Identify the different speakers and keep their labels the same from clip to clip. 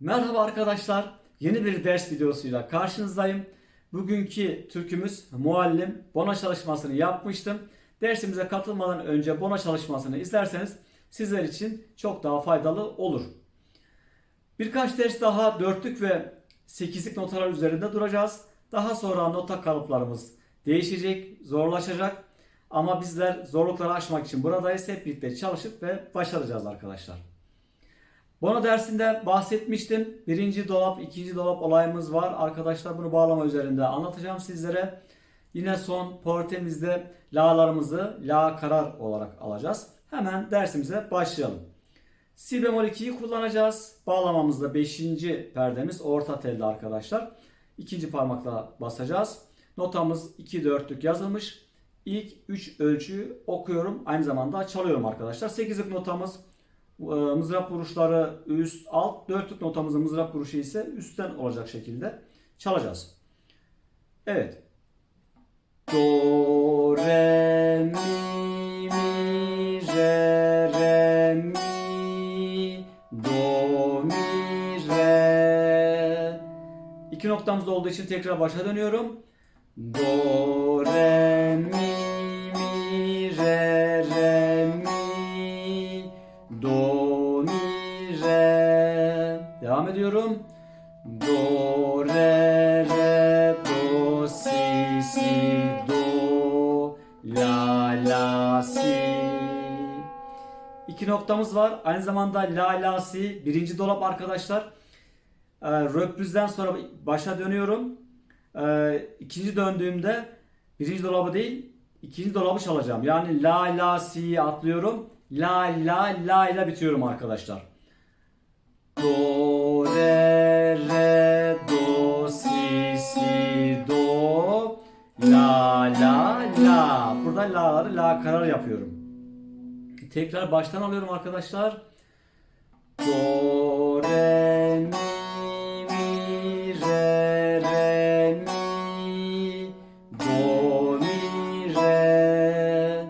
Speaker 1: Merhaba arkadaşlar. Yeni bir ders videosuyla karşınızdayım. Bugünkü türkümüz muallim. Bona çalışmasını yapmıştım. Dersimize katılmadan önce bona çalışmasını izlerseniz sizler için çok daha faydalı olur. Birkaç ders daha dörtlük ve sekizlik notalar üzerinde duracağız. Daha sonra nota kalıplarımız değişecek, zorlaşacak. Ama bizler zorlukları aşmak için buradayız. Hep birlikte çalışıp ve başaracağız arkadaşlar. Bono dersinde bahsetmiştim. Birinci dolap, ikinci dolap olayımız var. Arkadaşlar bunu bağlama üzerinde anlatacağım sizlere. Yine son portemizde la'larımızı la karar olarak alacağız. Hemen dersimize başlayalım. Si bemol 2'yi kullanacağız. Bağlamamızda 5. perdemiz orta telli arkadaşlar. İkinci parmakla basacağız. Notamız 2 dörtlük yazılmış. İlk 3 ölçüyü okuyorum. Aynı zamanda çalıyorum arkadaşlar. 8'lik notamız mızrap vuruşları üst alt. Dörtlük notamızın mızrap vuruşu ise üstten olacak şekilde çalacağız. Evet. Do, re, mi, mi, re, re, mi, do, mi, re. İki noktamız olduğu için tekrar başa dönüyorum. Do, Do, re, re, do, si, si, do, la, la, si. İki noktamız var. Aynı zamanda la, la, si. Birinci dolap arkadaşlar. Ee, röprizden sonra başa dönüyorum. Ee, ikinci döndüğümde birinci dolabı değil ikinci dolabı çalacağım. Yani la la si'yi atlıyorum. La la la ile bitiyorum arkadaşlar. Do re la la la. Burada la'ları la karar yapıyorum. Tekrar baştan alıyorum arkadaşlar. Do re mi mi re re mi do mi re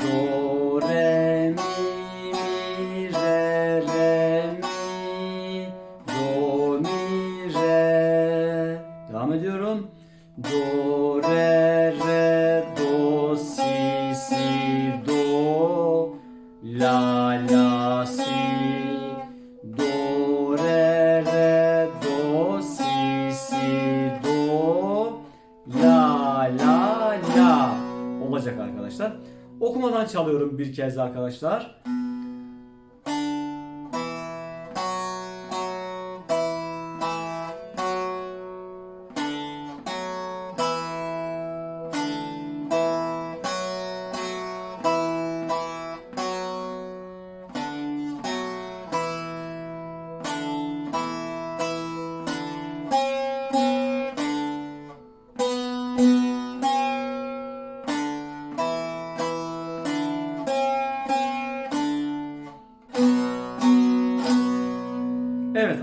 Speaker 1: do re mi mi re re mi do mi re devam ediyorum do re re do si si do la la si do re re do si si do la la la olacak arkadaşlar. Okumadan çalıyorum bir kez arkadaşlar.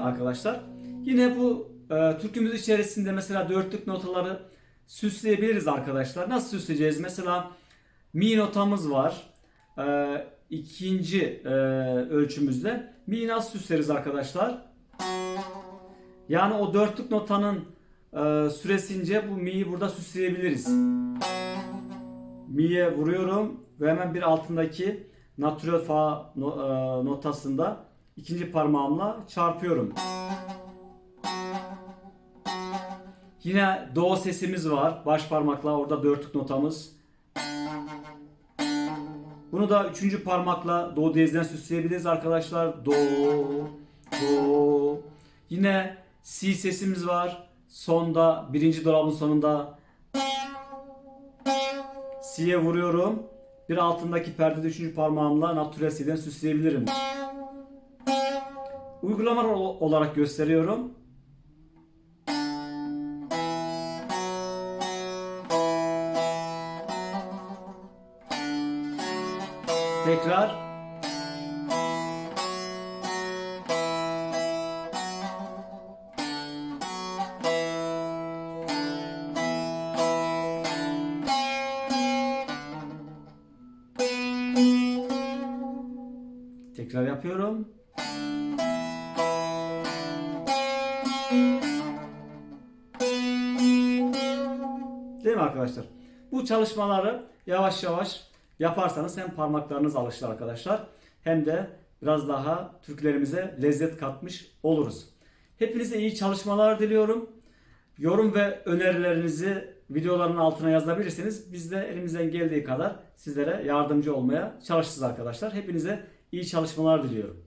Speaker 1: Arkadaşlar. Yine bu e, türkümüz içerisinde mesela dörtlük notaları süsleyebiliriz arkadaşlar. Nasıl süsleyeceğiz? Mesela mi notamız var. E, ikinci e, ölçümüzde mi nasıl süsleriz arkadaşlar? Yani o dörtlük notanın e, süresince bu mi'yi burada süsleyebiliriz. Mi'ye vuruyorum ve hemen bir altındaki natürel fa e, notasında ikinci parmağımla çarpıyorum. Yine do sesimiz var. Baş parmakla orada dörtlük notamız. Bunu da üçüncü parmakla do diyezden süsleyebiliriz arkadaşlar. Do, do. Yine si sesimiz var. Sonda, birinci dolabın sonunda si'ye vuruyorum. Bir altındaki perdede üçüncü parmağımla natürel si'den süsleyebilirim. Uygulama ol- olarak gösteriyorum. Tekrar. Tekrar yapıyorum. Arkadaşlar? Bu çalışmaları yavaş yavaş yaparsanız hem parmaklarınız alışır arkadaşlar hem de biraz daha Türklerimize lezzet katmış oluruz. Hepinize iyi çalışmalar diliyorum. Yorum ve önerilerinizi videoların altına yazabilirsiniz. Biz de elimizden geldiği kadar sizlere yardımcı olmaya çalışacağız arkadaşlar. Hepinize iyi çalışmalar diliyorum.